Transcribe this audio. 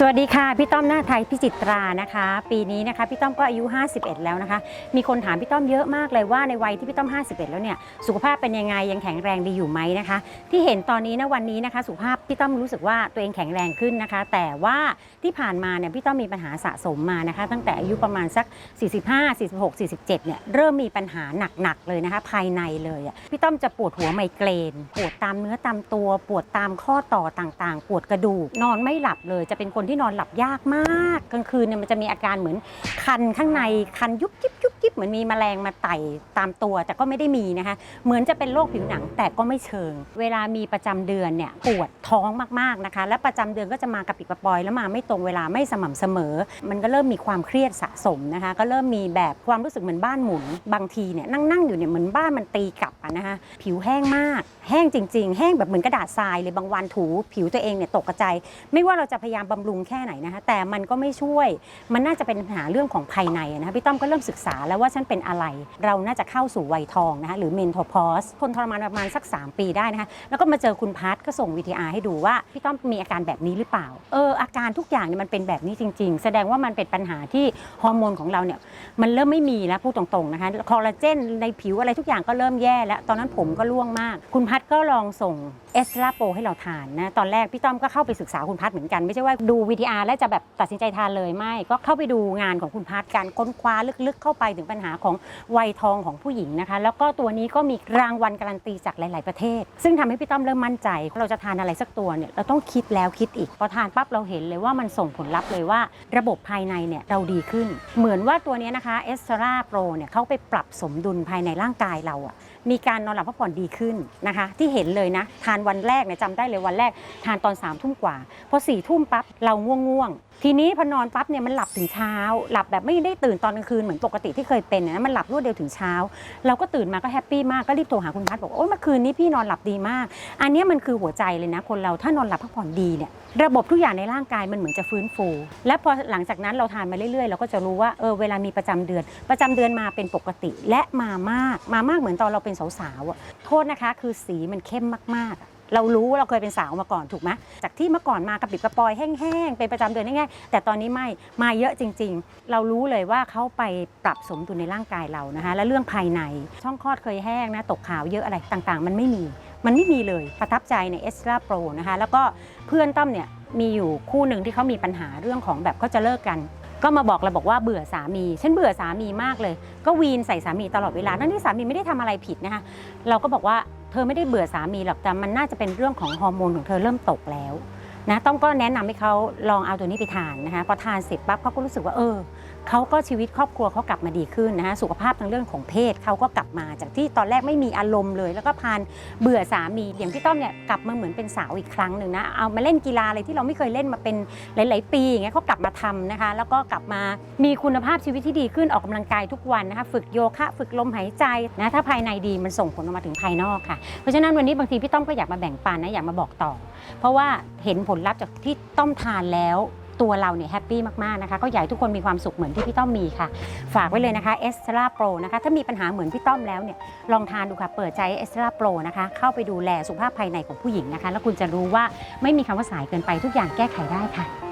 สวัสดีค่ะ พี่ต้อมหน้าไทยพิจิตรานะคะ ปีนี้นะคะพี่ต้อมก็อายุ 51 แล้วนะคะ มีคนถามพี่ต้อมเยอะมากเลยว่าในวัยที่พี่ต้อม 51 แล้วเนี่ยสุขภาพเป็นยังไงยังแข็งแรงดีอยู่ไหมนะคะ ที่เห็นตอนนี้นะวันนี้นะคะ สุขภาพพี่ต้อมรู้สึกว่าตัวเองแข็งแรงขึ้นนะคะ แต่ว่าที่ผ่านมาเนี่ยพี่ต้อมมีปัญหาสะสมมานะคะ ตั้งแต่อายุประมาณสัก 45 46 47 เนี่ยเริ่มมีปัญหาหนักๆเลยนะคะ ภายในเลยอะพี่ต้อมจะปวดหัวไมเกรนปวดตามเนื้อตามตัว ปวดตามข้อต่อต่างๆ ปวดกระดูกนอนไม่หลับเลยจะเป็นคนที่นอนหลับยากมาก กลางคืนเนี่ยมันจะมีอาการเหมือนคันข้างในคันยุบยิบ ยุบยิบเหมือนมีแมลงมาไต่ตามตัว แต่ก็ไม่ได้มีนะคะ เหมือนจะเป็นโรคผิวหนังแต่ก็ไม่เชิง เวลามีประจำเดือนเนี่ยปวดท้องมากๆนะคะ และประจำเดือนก็จะมากระปิดกระปอย แล้วมาไม่ตรงเวลาไม่สม่ำเสมอ มันก็เริ่มมีความเครียดสะสมนะคะ ก็เริ่มมีแบบความรู้สึกเหมือนบ้านหมุน บางทีเนี่ยนั่งนั่งๆอยู่เนี่ยเหมือนบ้านมันตีกลับอะนะคะผิวแห้งมาก แห้งจริง ๆ แห้งแบบเหมือนกระดาษทรายเลยบางวันถูผิวตัวเองเนี่ยตกกระจายไม่ว่าเราจะพยายามบำรุงแค่ไหนนะคะแต่มันก็ไม่ช่วย มันน่าจะเป็นปัญหาเรื่องของภายในนะคะพี่ต้อมก็เริ่มศึกษาแล้วว่าฉันเป็นอะไร เราน่าจะเข้าสู่วัยทองนะคะหรือเมนโทพอสทนทรมานประมาณสัก 3 ปีได้นะคะแล้วก็มาเจอคุณพัทก็ส่งวีทีอาร์ให้ดูว่าพี่ต้อมมีอาการแบบนี้หรือเปล่าเอออาการทุกอย่างเนี่ยมันเป็นแบบนี้จริง ๆ แสดงว่ามันเป็นปัญหาที่ฮอร์โมนของเราเนี่ยมันเริ่มไม่มีแล้วพูดตรงๆนะคะคอลลาเจนในผิวอะไรทุกอย่างก็เริ่มแย่แล้วตอนนั้นผมก็ร่วงมาก คุณพัทก็ลองส่งเอสลาโปให้เราทานนะตอนแรกพี่ต้อมก็เข้าไปศึกษาคุณพัทเหมือนกัน ไม่ใช่ว่าดูวีทีอาร์แล้วจะแบบตัดสินใจทานเลยไม่ ก็เข้าไปดูงานของคุณพัทการค้นคว้าลึกๆ เข้าไปถึงปัญหาของวัยทองของผู้หญิงนะคะ แล้วก็ตัวนี้ก็มีรางวัลการันตีจากหลาย ๆประเทศ ซึ่งทำให้พี่ต้อมเริ่มมั่นใจ เราจะทานอะไรสักตัวเนี่ยเราต้องคิดแล้วคิดอีกพอทานปั๊บเราเห็นเลยว่ามันส่งผลลัพธ์เลยว่า ระบบภายในเนี่ยเราดีขึ้น เหมือนว่าตัวนี้นะคะเอสตราโปรเนี่ยเขาไปปรับสมดุลภายในร่างกายเราอะ มีการนอนหลับพักผ่อนดีขึ้นนะคะ ที่เห็นเลยนะ ทานวันแรกเนี่ยจำได้เลยวันแรก ทานตอน3ามทุ่มกว่า พอ4ี่ทุ่มปั๊บเราง่วงง่วงๆทีนี้พอนอนปั๊บเนี่ยมันหลับถึงเช้า หลับแบบไม่ได้ตื่นตอนกลางคืนเหมือนปกติที่เคยเป็นนะมันหลับรวดเดียวถึงเช้า เราก็ตื่นมาก็แฮปปี้มากก็รีบโทรหาคุณพัทบอกโอ้ยเมื่อคืนนี้พี่นอนหลับดีมาก อันนี้มันคือหัวใจเลยนะคนเราถ้านอนหลับพักผ่อนดีเนี่ยระบบทุกอย่างในร่างกายมันเหมือนจะฟื้นฟู และพอหลังจากนั้นเราทานมาเรื่อยๆ เราก็จะรู้ว่าเออเวลามีประจำเดือน ประจำเดือนมาเป็นปกติและมามากมามากเหมือนตอนเราเป็นสาวๆอะโทษนะคะคือสีมันเข้มมากๆ เรารู้ว่าเราเคยเป็นสาวมาก่อนถูกไหมจากที่เมื่อก่อนมากระปิดกระปอยแห้งๆเป็นประจำเดือนแห้งๆแต่ตอนนี้ไม่มาเยอะจริง ๆ เรารู้เลยว่าเขาไปปรับสมดุลในร่างกายเรานะคะและเรื่องภายในช่องคลอดเคยแห้งนะตกขาวเยอะอะไรต่างๆ มันไม่มีมันไม่มีเลยประทับใจในเอสตราโปรนะคะแล้วก็เพื่อนต้อมเนี่ยมีอยู่คู่หนึ่งที่เขามีปัญหาเรื่องของแบบเขาจะเลิกกัน ก็มาบอกเราบอกว่าเบื่อสามีฉันเบื่อสามีมากเลย ก็วีนใส่สามีตลอดเวลานั่นที่สามีไม่ได้ทำอะไรผิดนะคะเราก็บอกว่าเธอไม่ได้เบื่อสามีหรอกแต่มันน่าจะเป็นเรื่องของฮอร์โมนของเธอเริ่มตกแล้วนะต้องก็แนะนำให้เขาลองเอาตัวนี้ไปทานนะคะพอทานเสร็จปั๊บเขาก็รู้สึกว่าเออ เขาก็ชีวิตครอบครัวเขากลับมาดีขึ้นนะคะสุขภาพทางเรื่องของเพศเขาก็กลับมาจากที่ตอนแรกไม่มีอารมณ์เลย แล้วก็พานเบื่อสามีอย่างพี่ต้อมเนี่ยกลับมาเหมือนเป็นสาวอีกครั้งหนึ่งนะเอามาเล่นกีฬาอะไรที่เราไม่เคยเล่นมาเป็นหลาย ๆ ปีอย่างเงี้ยเขากลับมาทำนะคะ แล้วก็กลับมามีคุณภาพชีวิตที่ดีขึ้นออกกำลังกายทุกวันนะคะฝึกโยคะ ฝึกลมหายใจนะถ้าภายในดีมันส่งผลออกมาถึงภายนอกค่ะเพราะฉะนั้นวันนี้บางทีพี่ต้อมก็อยากมาแบ่งปันนะอยากมาบอกต่อ เพราะว่าเห็นผลลัพธ์จากที่ต้อมทานแล้ว ตัวเราเนี่ยแฮปปี้มากๆนะคะก็อยากให้ทุกคนมีความสุขเหมือนที่พี่ต้อมมีค่ะ ฝากไว้เลยนะคะเอสตราโปรนะคะถ้ามีปัญหาเหมือนพี่ต้อมแล้วเนี่ยลองทานดูค่ะเปิดใจเอสตราโปรนะคะเข้าไปดูแลสุขภาพภายในของผู้หญิงนะคะ แล้วคุณจะรู้ว่าไม่มีคำว่าสายเกินไปทุกอย่างแก้ไขได้ค่ะ